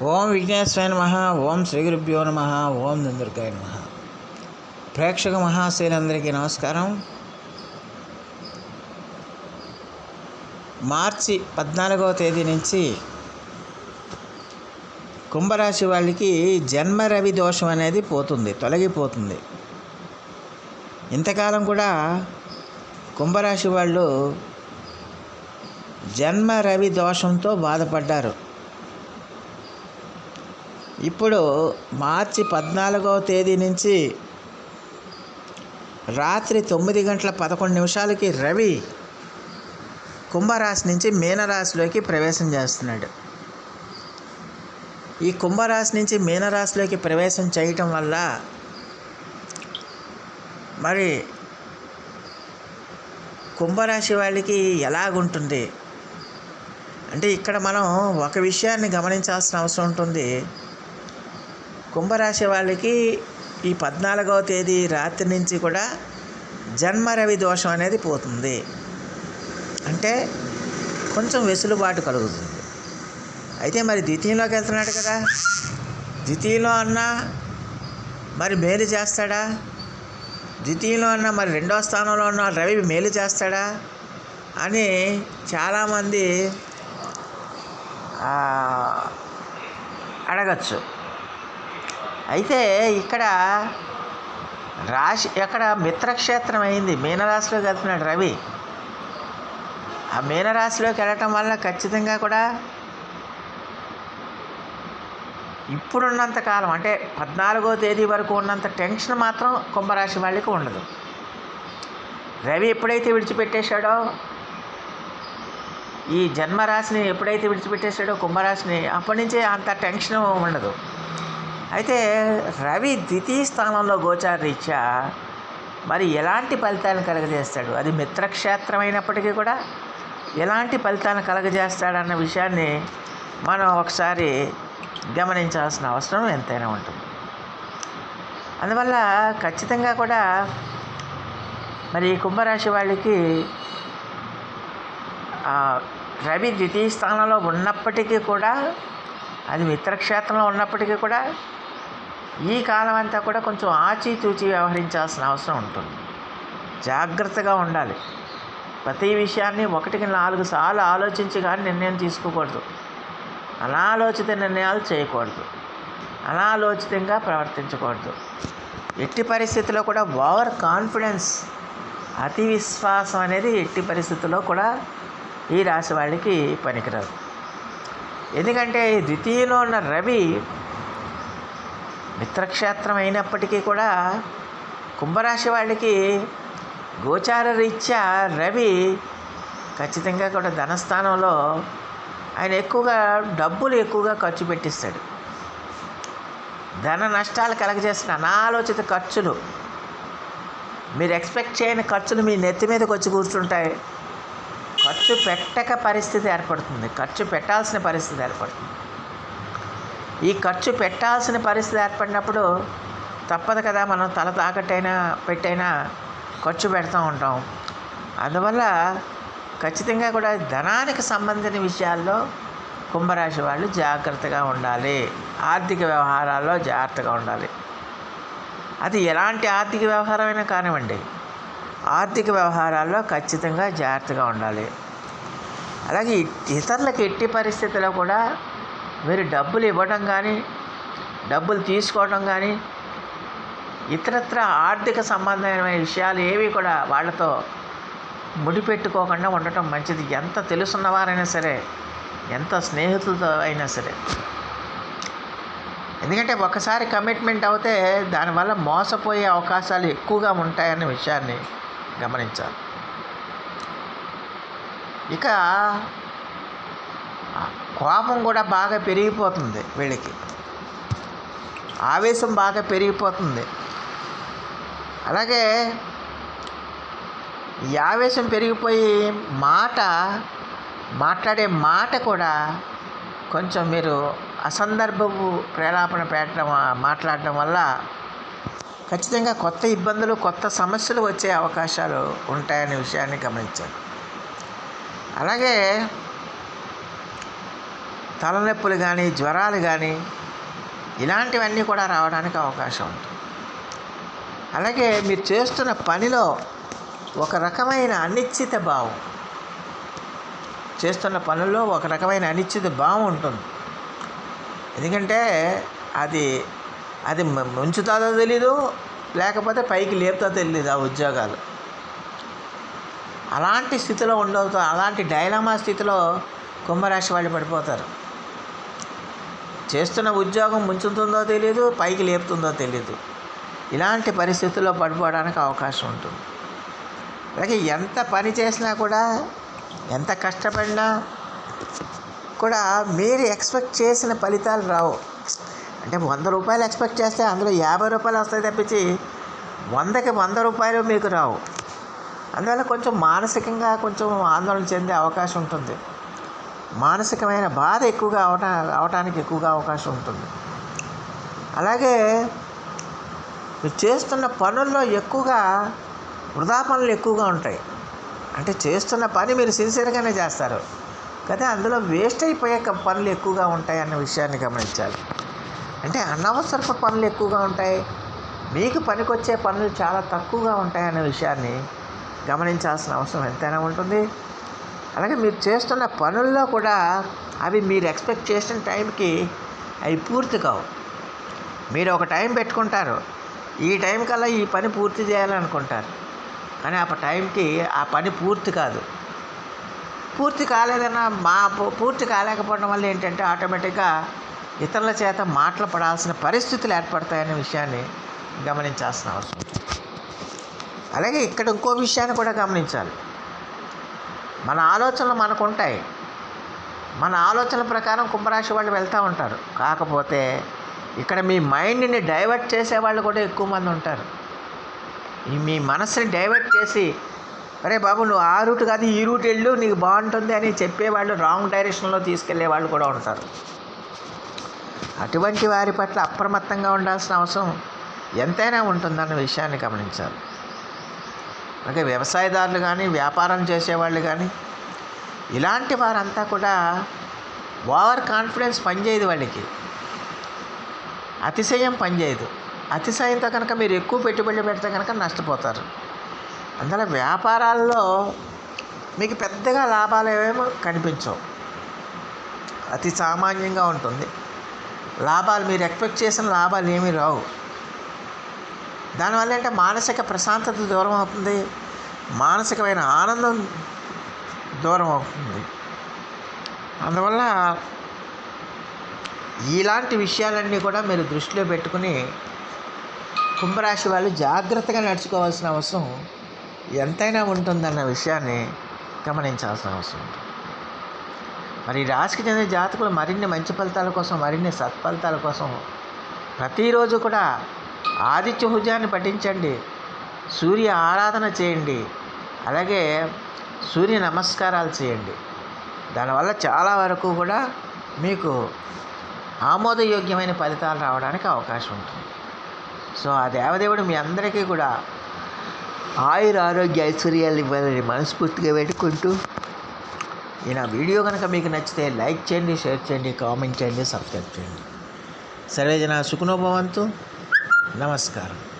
ఓం విఘ్నేశ్వరాయ నమ ఓం శ్రీ గురుభ్యో నమ ఓం దుందుర్గాయ నమ. ప్రేక్షక మహాశైలందరికీ నమస్కారం. మార్చి పద్నాలుగవ తేదీ నుంచి కుంభరాశి వాళ్ళకి జన్మ రవి దోషం అనేది పోతుంది తొలగిపోతుంది. ఇంతకాలం కూడా కుంభరాశి వాళ్ళు జన్మ రవి దోషంతో బాధపడ్డారు. ఇప్పుడు మార్చి పద్నాలుగవ తేదీ నుంచి రాత్రి తొమ్మిది గంటల పదకొండు నిమిషాలకి రవి కుంభరాశి నుంచి మీనరాశిలోకి ప్రవేశం చేస్తున్నాడు. ఈ కుంభరాశి నుంచి మీనరాశిలోకి ప్రవేశం చేయటం వల్ల మరి కుంభరాశి వాళ్ళకి ఎలాగుంటుంది? అంటే ఇక్కడ మనం ఒక విషయాన్ని గమనించాల్సిన అవసరం ఉంటుంది. కుంభరాశి వాళ్ళకి ఈ పద్నాలుగవ తేదీ రాత్రి నుంచి కూడా జన్మ రవి దోషం అనేది పోతుంది. అంటే కొంచెం వెసులుబాటు కలుగుతుంది. అయితే మరి ద్వితీయంలోకి వెళ్తున్నాడు కదా. ద్వితీయంలో అన్నా మరి మేలు చేస్తాడా? ద్వితీయంలో అన్నా మరి రెండో స్థానంలో ఉన్న రవి మేలు చేస్తాడా? అని చాలామంది అడగచ్చు. అయితే ఇక్కడ రాశి ఎక్కడ మిత్రక్షేత్రం అయింది. మీనరాశిలో వెళ్తున్నాడు రవి. ఆ మీనరాశిలోకి వెళ్ళటం వల్ల ఖచ్చితంగా కూడా ఇప్పుడున్నంత కాలం అంటే పద్నాలుగో తేదీ వరకు ఉన్నంత టెన్షన్ మాత్రం కుంభరాశి వాళ్ళకి ఉండదు. రవి ఎప్పుడైతే విడిచిపెట్టేశాడో ఈ జన్మరాశిని ఎప్పుడైతే విడిచిపెట్టేశాడో కుంభరాశిని అప్పటి నుంచే అంత టెన్షన్ ఉండదు. అయితే రవి ద్వితీయ స్థానంలో గోచార రీత్యా మరి ఎలాంటి ఫలితాలను కలగజేస్తాడు? అది మిత్రక్షేత్రం అయినప్పటికీ కూడా ఎలాంటి ఫలితాలను కలగజేస్తాడన్న విషయాన్ని మనం ఒకసారి గమనించాల్సిన అవసరం ఎంతైనా ఉంటుంది. అందువల్ల ఖచ్చితంగా కూడా మరి కుంభరాశి వాళ్ళకి రవి ద్వితీయ స్థానంలో ఉన్నప్పటికీ కూడా అది మిత్రక్షేత్రంలో ఉన్నప్పటికీ కూడా ఈ కాలం అంతా కూడా కొంచెం ఆచితూచి వ్యవహరించాల్సిన అవసరం ఉంటుంది. జాగ్రత్తగా ఉండాలి. ప్రతి విషయాన్ని ఒకటికి నాలుగు సార్లు ఆలోచించి కానీ నిర్ణయం తీసుకోకూడదు. అనాలోచిత నిర్ణయాలు చేయకూడదు. అనాలోచితంగా ప్రవర్తించకూడదు. ఎట్టి పరిస్థితుల్లో కూడా ఓవర్ కాన్ఫిడెన్స్ అతి విశ్వాసం అనేది ఎట్టి పరిస్థితుల్లో కూడా ఈ రాశి వాళ్ళకి పనికిరాదు. ఎందుకంటే ద్వితీయంలో ఉన్న రవి మిత్రక్షేత్రం అయినప్పటికీ కూడా కుంభరాశి వాళ్ళకి గోచార రీత్యా రవి ఖచ్చితంగా కూడా ధనస్థానంలో ఆయన ఎక్కువగా డబ్బులు ఎక్కువగా ఖర్చు పెట్టిస్తాడు. ధన నష్టాలు కలగజేసిన అనాలోచిత ఖర్చులు మీరు ఎక్స్పెక్ట్ చేయని ఖర్చులు మీ నెత్తి మీదకి వచ్చి కూర్చుంటాయి. ఖర్చు పెట్టక పరిస్థితి ఏర్పడుతుంది. ఖర్చు పెట్టాల్సిన పరిస్థితి ఏర్పడుతుంది. ఈ ఖర్చు పెట్టాల్సిన పరిస్థితి ఏర్పడినప్పుడు తప్పదు కదా మనం తల తాకట్టైనా పెట్టైనా ఖర్చు పెడతా ఉంటాం. అందువల్ల ఖచ్చితంగా కూడా ధనానికి సంబంధించిన విషయాల్లో కుంభరాశి వాళ్ళు జాగ్రత్తగా ఉండాలి. ఆర్థిక వ్యవహారాల్లో జాగ్రత్తగా ఉండాలి. అది ఎలాంటి ఆర్థిక వ్యవహారమైనా కానివ్వండి ఆర్థిక వ్యవహారాల్లో ఖచ్చితంగా జాగ్రత్తగా ఉండాలి. అలాగే ఇతరులకు ఎట్టి పరిస్థితుల్లో కూడా మీరు డబ్బులు ఇవ్వడం కానీ డబ్బులు తీసుకోవడం కానీ ఇతరత్ర ఆర్థిక సంబంధమైన విషయాలు ఏవి కూడా వాళ్ళతో ముడిపెట్టుకోకుండా ఉండటం మంచిది. ఎంత తెలుసున్నవారైనా సరే ఎంత స్నేహితులతో అయినా సరే. ఎందుకంటే ఒకసారి కమిట్మెంట్ అవుతే దానివల్ల మోసపోయే అవకాశాలు ఎక్కువగా ఉంటాయన్న విషయాన్ని గమనించాలి. ఇక కోపం కూడా బాగా పెరిగిపోతుంది వీళ్ళకి. ఆవేశం బాగా పెరిగిపోతుంది. అలాగే ఈ ఆవేశం పెరిగిపోయి మాట మాట్లాడే మాట కూడా కొంచెం మీరు అసందర్భపు ప్రేలాపన పెట్టడం మాట్లాడడం వల్ల ఖచ్చితంగా కొత్త ఇబ్బందులు కొత్త సమస్యలు వచ్చే అవకాశాలు ఉంటాయనే విషయాన్ని గమనించాను అలాగే తలనొప్పులు కానీ జ్వరాలు కానీ ఇలాంటివన్నీ కూడా రావడానికి అవకాశం ఉంటుంది. అలాగే మీరు చేస్తున్న పనిలో ఒక రకమైన అనిశ్చిత భావం. చేస్తున్న పనుల్లో ఒక రకమైన అనిశ్చిత భావం ఉంటుంది. ఎందుకంటే అది అది ముంచుతాదో ముంచుతుందో తెలీదు లేకపోతే పైకి లేపుతా తెలియదు ఆ ఉద్యోగాలు. అలాంటి స్థితిలో ఉండవుతో అలాంటి డైలామా స్థితిలో కుంభరాశి వాళ్ళు పడిపోతారు. చేస్తున్న ఉద్యోగం ముంచుతుందో తెలియదు పైకి లేపుతుందో తెలియదు ఇలాంటి పరిస్థితుల్లో పడిపోవడానికి అవకాశం ఉంటుంది. అలాగే ఎంత పని చేసినా కూడా ఎంత కష్టపడినా కూడా మీరు ఎక్స్పెక్ట్ చేసిన ఫలితాలు రావు. అంటే వంద రూపాయలు ఎక్స్పెక్ట్ చేస్తే అందులో యాభై రూపాయలు వస్తాయి తప్పించి వందకి వంద రూపాయలు మీకు రావు. అందువల్ల కొంచెం మానసికంగా కొంచెం ఆందోళన చెందే అవకాశం ఉంటుంది. మానసికమైన బాధ ఎక్కువగా అవటా అవటానికి ఎక్కువగా అవకాశం ఉంటుంది. అలాగే మీరు చేస్తున్న పనుల్లో ఎక్కువగా వృధా పనులు ఎక్కువగా ఉంటాయి. అంటే చేస్తున్న పని మీరు సిన్సియర్గానే చేస్తారు. కానీ అందులో వేస్ట్ అయిపోయే పనులు ఎక్కువగా ఉంటాయి అన్న విషయాన్ని గమనించాలి. అంటే అనవసరపు పనులు ఎక్కువగా ఉంటాయి. మీకు పనికొచ్చే పనులు చాలా తక్కువగా ఉంటాయి అనే విషయాన్ని గమనించాల్సిన అవసరం ఎంతైనా ఉంటుంది. అలాగే మీరు చేస్తున్న పనుల్లో కూడా అవి మీరు ఎక్స్పెక్ట్ చేసిన టైంకి అవి పూర్తి కావు. మీరు ఒక టైం పెట్టుకుంటారు. ఈ టైం కల్లా ఈ పని పూర్తి చేయాలనుకుంటారు. కానీ ఆ టైంకి ఆ పని పూర్తి కాదు. పూర్తి కాలేదన్నా మా పూ- పూర్తి కాలేకపోవడం వల్ల ఏంటంటే ఆటోమేటిక్గా ఇతరుల చేత మాటలు పడాల్సిన పరిస్థితులు ఏర్పడతాయనే విషయాన్ని గమనించాల్సిన అవసరం. అలాగే ఇక్కడ ఇంకో విషయాన్ని కూడా గమనించాలి. మన ఆలోచనలు మనకు ఉంటాయి మన ఆలోచనల ప్రకారం కుంభరాశి వాళ్ళు వెళ్తూ ఉంటారు. కాకపోతే ఇక్కడ మీ మైండ్ని డైవర్ట్ చేసే వాళ్ళు కూడా ఎక్కువ మంది ఉంటారు. ఈ మీ మనసుని డైవర్ట్ చేసి అరే బాబు నువ్వు ఆ రూట్ కాదు ఈ రూట్ వెళ్ళు నీకు బాగుంటుంది అని చెప్పేవాళ్ళు రాంగ్ డైరెక్షన్లో తీసుకెళ్ళే వాళ్ళు కూడా ఉంటారు. అటువంటి వారి పట్ల అప్రమత్తంగా ఉండాల్సిన అవసరం ఎంతైనా ఉంటుందన్న విషయాన్ని గమనించాలి. అంటే వ్యవసాయదారులు కానీ వ్యాపారం చేసేవాళ్ళు కానీ ఇలాంటి వారంతా కూడా ఓవర్ కాన్ఫిడెన్స్ పనిచేయదు వాళ్ళకి. అతిశయం పనిచేయదు. అతిశయంతో కనుక మీరు ఎక్కువ పెట్టుబడులు పెడితే కనుక నష్టపోతారు. అందువల్ల వ్యాపారాల్లో మీకు పెద్దగా లాభాలు ఏమో కనిపించవు. అతి సామాన్యంగా ఉంటుంది. లాభాలు మీరు ఎక్స్పెక్ట్ చేసిన లాభాలు ఏమీ రావు. దానివల్ల అంటే మానసిక ప్రశాంతత దూరం అవుతుంది. మానసికమైన ఆనందం దూరం అవుతుంది. అందువల్ల ఇలాంటి విషయాలన్నీ కూడా మీరు దృష్టిలో పెట్టుకుని కుంభరాశి వాళ్ళు జాగ్రత్తగా నడుచుకోవాల్సిన అవసరం ఎంతైనా ఉంటుందన్న విషయాన్ని గమనించాల్సిన అవసరం ఉంటుంది. మరి రాశికి చెందిన జాతకులు మరిన్ని మంచి ఫలితాల కోసం మరిన్ని సత్ఫలితాల కోసం ప్రతిరోజు కూడా ఆదిత్య హుజాన్ని పఠించండి. సూర్య ఆరాధన చేయండి. అలాగే సూర్య నమస్కారాలు చేయండి. దానివల్ల చాలా వరకు కూడా మీకు ఆమోదయోగ్యమైన ఫలితాలు రావడానికి అవకాశం ఉంటుంది. సో ఆ దేవదేవుడు మీ అందరికీ కూడా ఆయుర ఆరోగ్య ఐశ్వర్యాలు ఇవ్వాలని మనస్ఫూర్తిగా పెట్టుకుంటూ ఈ నా వీడియో కనుక మీకు నచ్చితే లైక్ చేయండి షేర్ చేయండి కామెంట్ చేయండి సబ్స్క్రైబ్ చేయండి. సర్వేజన సుఖనోభవంతు నమస్కారం